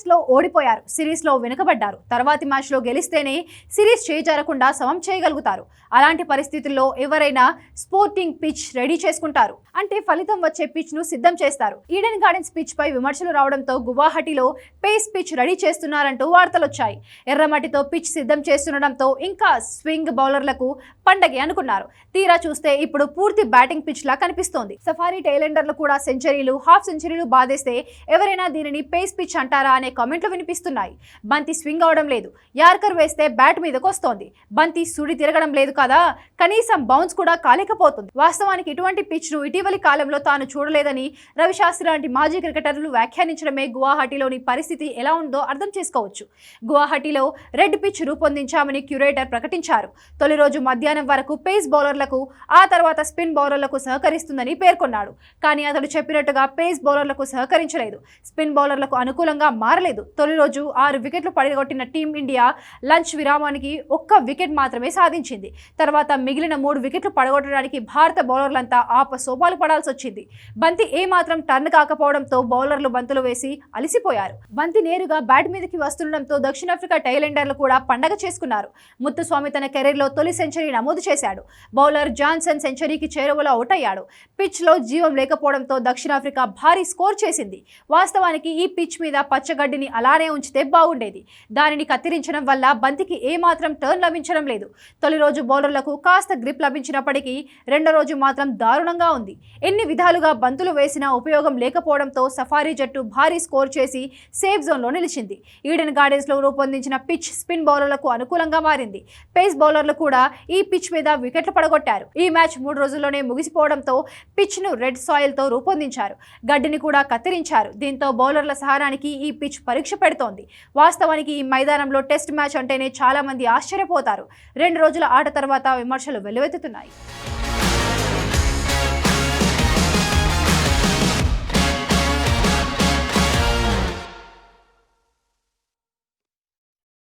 గార్డెన్స్లో ఓడిపోయారు. సిరీస్లో వెనుకబడ్డారు. తర్వాతి మ్యాచ్లో గెలిస్తేనే సిరీస్ చేజారకుండా సమం చేయగలుగుతారు. అలాంటి పరిస్థితుల్లో ఎవరైనా స్పోర్టింగ్ పిచ్ రెడీ చేసుకుంటారు. అంటే ఫలితం వచ్చే పిచ్ను సిద్ధం చేస్తారు. ఈడెన్ గార్డెన్స్ పిచ్ పై విమర్శలు రావడంతో గువాహటిలో పేస్ పిచ్ రెడీ చేస్తున్నారంటూ వార్తలొచ్చాయి. ఎర్రమట్టితో పిచ్ సిద్ధం చేస్తుండడంతో ఇంకా స్వింగ్ బౌలర్లకు పండగే అనుకున్నారు. తీరా చూస్తే ఇప్పుడు పూర్తి బ్యాటింగ్ పిచ్ లా కనిపిస్తోంది. సఫారీ టైలెండర్లు కూడా సెంచరీలు హాఫ్ సెంచరీలు బాధేస్తే ఎవరైనా దీనిని పేస్ పిచ్ అంటారా అనే కామెంట్లు వినిపిస్తున్నాయి. బంతి స్వింగ్ అవడం లేదు. యార్కర్ వేస్తే బ్యాట్ మీదకు వస్తోంది. బంతి సుడి తిరగడం లేదు కదా? కనీసం బౌన్స్ కూడా కాలేకపోతుంది. వాస్తవానికి ఇటువంటి పిచ్ను ఇటీవలి కాలంలో తాను చూడలేదని రవిశాస్త్రి లాంటి మాజీ క్రికెటర్లు వ్యాఖ్యానించడమే గువాహటిలోని పరిస్థితి ఎలా ఉందో అర్థం చేసుకోవచ్చు. గువాహటిలో రెడ్ పిచ్ రూపొందించామని క్యూరేటర్ ప్రకటించారు. తొలి రోజు మధ్యాహ్నం వరకు పేస్ బౌలర్లకు ఆ తర్వాత స్పిన్ బౌలర్లకు సహకరిస్తుందని పేర్కొన్నాడు. కానీ అతడు చెప్పినట్టుగా పేస్ బౌలర్లకు సహకరించలేదు. స్పిన్ బౌలర్లకు అనుకూలంగా మారలేదు. తొలి రోజు ఆరు వికెట్లు పడగొట్టిన టీమిండియా లంచ్ విరామానికి ఒక్క వికెట్ మాత్రమే సాధించింది. తర్వాత మిగిలిన మూడు వికెట్లు పడగొట్టడానికి భారత బౌలర్లంతా ఆప సోపాలు పడాల్సి వచ్చింది బంతి ఏ మాత్రం టర్న్ కాకపోవడంతో బౌలర్లు బంతులు వేసి అలిసిపోయారు. బంతి నేరుగా బ్యాట్ మీదకి వస్తుండడంతో దక్షిణాఫ్రికా టైలెండర్లు కూడా పండగ చేసుకున్నారు. ముత్తుస్వామి తన కెరీర్లో తొలి సెంచరీ నమోదు చేశాడు. బౌలర్ జాన్సన్ సెంచరీకి చేరువలో అవుట్ అయ్యాడు పిచ్లో జీవం లేకపోవడంతో దక్షిణాఫ్రికా భారీ స్కోర్ చేసింది. వాస్తవానికి ఈ పిచ్ మీద పచ్చగా గడ్డిని అలానే ఉంచితే బాగుండేది. దానిని కత్తిరించడం వల్ల బంతికి ఏమాత్రం టర్న్ లభించడం లేదు. తొలి రోజు బౌలర్లకు కాస్త గ్రిప్ లభించినప్పటికీ రెండో రోజు మాత్రం దారుణంగా ఉంది. ఎన్ని విధాలుగా బంతులు వేసినా ఉపయోగం లేకపోవడంతో సఫారీ జట్టు భారీ స్కోర్ చేసి సేఫ్ జోన్లో నిలిచింది. ఈడెన్ గార్డెన్స్లో రూపొందించిన పిచ్ స్పిన్ బౌలర్లకు అనుకూలంగా మారింది. పేస్ బౌలర్లు కూడా ఈ పిచ్ మీద వికెట్లు పడగొట్టారు. ఈ మ్యాచ్ మూడు రోజుల్లోనే ముగిసిపోవడంతో పిచ్ను రెడ్ సాయిల్తో రూపొందించారు. గడ్డిని కూడా కత్తిరించారు. దీంతో బౌలర్ల సహనానికి ఈ పిచ్ పరీక్ష పెడుతోంది. వాస్తవానికి ఈ మైదానంలో టెస్ట్ మ్యాచ్ అంటేనే చాలా మంది ఆశ్చర్యపోతారు. రెండు రోజుల ఆట తర్వాత విమర్శలు వెల్లువెత్తుతున్నాయి